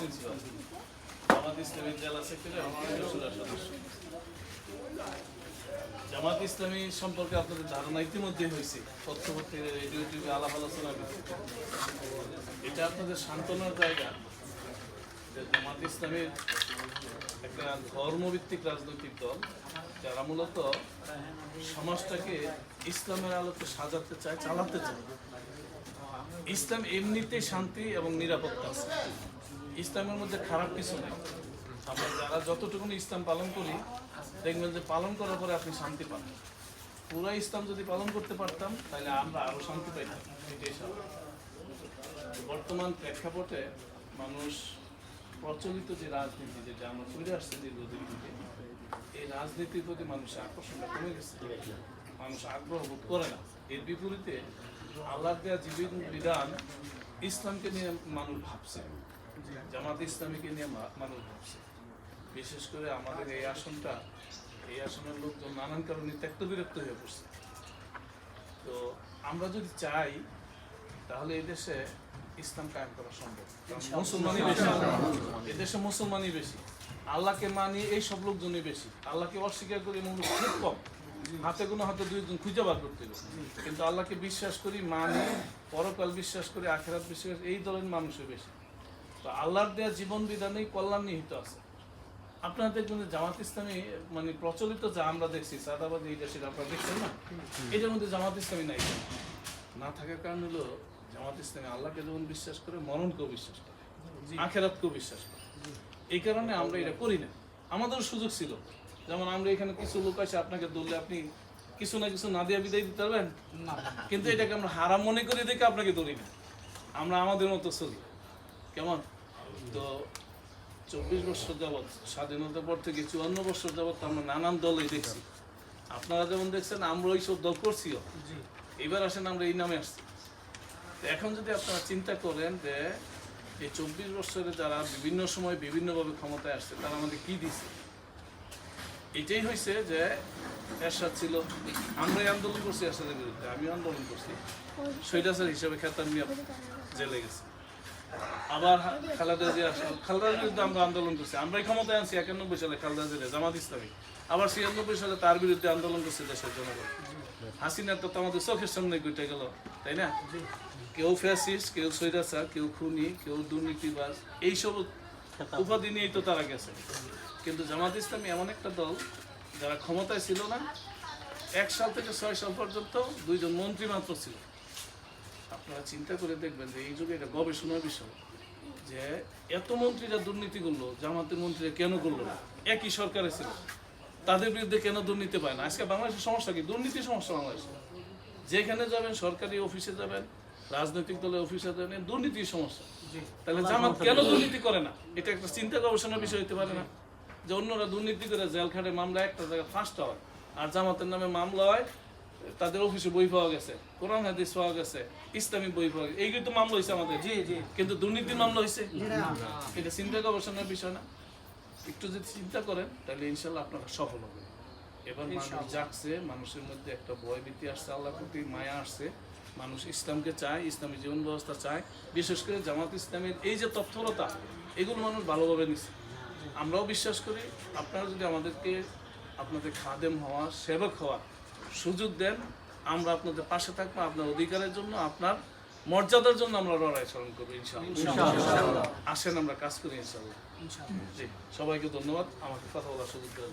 জামাত ইসলামী জেলা সেক্রেটারি সদস্য জামাত ইসলামী সম্পর্কে আপনাদের ধারণা ইতিমধ্যে হয়েছে। তথ্যপত্রের রেডিও, টিভি, আলাপ ভিত্তিতে। এটা আপনাদের সান্ত্বনার জায়গা যে জামাত ইসলামের একটা ধর্মভিত্তিক রাজনৈতিক দল, যারা মূলত সমাজটাকে ইসলামের আলোকে সাজাতে চায়, চালাতে চায়। ইসলাম এমনিতেই শান্তি এবং নিরাপত্তা আছে। ইসলামের মধ্যে খারাপ কিছু নেই। আমরা যারা যতটুকু ইসলাম পালন করি, দেখবেন যে পালন করার পরে আপনি শান্তি পান। পুরা ইসলাম যদি পালন করতে পারতাম, তাহলে আমরা আরও শান্তি পাইতাম। বর্তমান প্রেক্ষাপটে মানুষ প্রচলিত যে রাজনীতি, যেটা আমরা ফিরে আসছে দীর্ঘদিন থেকে, এই রাজনীতির প্রতি মানুষের আকর্ষণটা কমে গেছে। মানুষ আগ্রহ বোধ করে না। এর বিপরীতে আল্লাহ দেওয়া জীবন বিধান ইসলামকে নিয়ে মানুষ ভাবছে। জামাত ইসলামীকে নিয়ে মানুষ ভাবছে। বিশেষ করে আমাদের এই আসনটা এই আসনের লোকজন নানান কারণে ত্যক্ত বিরক্ত হয়ে পড়ছে। তো আমরা যদি চাই তাহলে এদেশে ইসলাম কায়েম করা সম্ভব। মুসলমানই বেশি। এদেশে মুসলমানই বেশি। আল্লাহকে মানি এই সব লোকজনই বেশি। আল্লাহকে অস্বীকার করি মানুষ খুব কম। হাতে কোনো হাতে দুইজন খুঁজে বার করতে কিন্তু আল্লাহকে বিশ্বাস করি মানি পরকাল বিশ্বাস করি আখেরাত বিশ্বাস এই ধরনের মানুষই বেশি। তো আল্লাহর দেওয়া জীবন বিধানেই কল্যাণ নিহিত আছে। আপনারা দেখবেন জামাত ইসলামী মানে প্রচলিত যা আমরা দেখছি সাদাবাদ এই দেশের আপনারা দেখছেন না? এটার মধ্যে জামাত ইসলামী নাই। না থাকার কারণ হলো জামাত ইসলামী আল্লাহকে যেমন বিশ্বাস করে মরণকেও বিশ্বাস করে আখেরাতকেও বিশ্বাস করে। এই কারণে আমরা এটা করি না। আমাদের সুযোগ ছিল। যেমন আমরা এখানে কিছু লোক আছে আপনাকে ধরলে আপনি কিছু না কিছু না দিয়ে বিদায় দিতে পারবেন? কিন্তু এটাকে আমরা হারাম মনে করে দেখে আপনাকে ধরি না। আমরা আমাদের মতো চলি। কেমন? তো চব্বিশ বছর যাবৎ স্বাধীনতার পর থেকে চুয়ান্ন বছর যাবৎ আমরা নানান দলই দেখছি। আপনারা যেমন দেখছেন আমরা ওই সব দল করছিও। এবার আসেন আমরা এই নামে আসছি। তো এখন যদি আপনারা চিন্তা করেন যে এই চব্বিশ বছরে যারা বিভিন্ন সময় বিভিন্নভাবে ক্ষমতায় আসছে তারা আমাদের কি দিছে? এটাই হয়েছে যে এরশাদ ছিল। আমরাই আন্দোলন করছি এরশাদের বিরুদ্ধে আমিও আন্দোলন করছি। সৈরাসের হিসাবে খেতার মিয়া জেলে গেছে। আবার খালেদা জিয়া বিরুদ্ধে আমরা আন্দোলন করছি। আমরাই ক্ষমতায় আনছি একানব্বই সালে খালেদা জিয়া, জামাত ইসলামী। আবার ছিয়ানব্বই সালে তার বিরুদ্ধে আন্দোলন করছে দেশের জনগণ। হাসিনা তো আমাদের চোখের সামনে ঘটে গেল, তাই না? কেউ ফ্যাসিস্ট, কেউ সৈরাচার কেউ খুনি, কেউ দুর্নীতিবাজ, এইসব উপাধি নিয়েই তো তারা গেছে। কিন্তু জামাত ইসলামী এমন একটা দল যারা ক্ষমতায় ছিল না, এক সাল থেকে ছয় সাল পর্যন্ত দুইজন মন্ত্রী মাত্র ছিল। আপনারা চিন্তা করে দেখবেন যে এই যুগে এটা গবেষণার বিষয় যে এত মন্ত্রীরা দুর্নীতি করল জামাতের মন্ত্রীরা কেন করল না? একই সরকারে ছিল তাদের বিরুদ্ধে কেন দুর্নীতি পায় না? আজকে বাংলাদেশের সমস্যা কি? দুর্নীতি সমস্যা বাংলাদেশে। যেখানে যাবেন সরকারি অফিসে যাবেন রাজনৈতিক দলের অফিসে যাবেন দুর্নীতির সমস্যা। তাহলে জামাত কেন দুর্নীতি করে না? এটা একটা চিন্তা গবেষণার বিষয় হতে পারে না। যে অন্যরা দুর্নীতি করে জেল খাটে মামলা একটা জায়গায় ফার্স্ট হয়। আর জামাতের নামে মামলা হয় তাদের অফিসে বই পাওয়া গেছে কোরআন হাদিস পাওয়া গেছে ইসলামিক বই পাওয়া গেছে এইগুলো তো মামলা হয়েছে আমাদের। জি জি। কিন্তু দুর্নীতির মামলা হয়েছে এটা চিন্তা গবেষণার বিষয় না একটু যদি চিন্তা করেন তাহলে ইনশাল্লাহ আপনারা সফল হবে এবার মানুষ জাগছে মানুষের মধ্যে একটা ভয় ভীতি আসছে আল্লাহ প্রতি মায়া আসছে। মানুষ ইসলামকে চায় ইসলামী জীবন ব্যবস্থা চায়। বিশেষ করে জামাত ইসলামের এই যে তৎপরতা এগুলো মানুষ ভালোভাবে নিচ্ছে। আমরাও বিশ্বাস করি আপনারা যদি আমাদেরকে আপনাদের খাদেম হওয়া সেবক হওয়া সুযোগ দেন আমরা আপনাদের পাশে থাকব আপনার অধিকারের জন্য আপনার মর্যাদার জন্য আমরা লড়াই স্মরণ করব ইনশাআল্লাহ। আসেন আমরা কাজ করি ইনশাআল্লাহ। জি সবাইকে ধন্যবাদ আমাকে কথা বলার সুযোগ দেওয়ার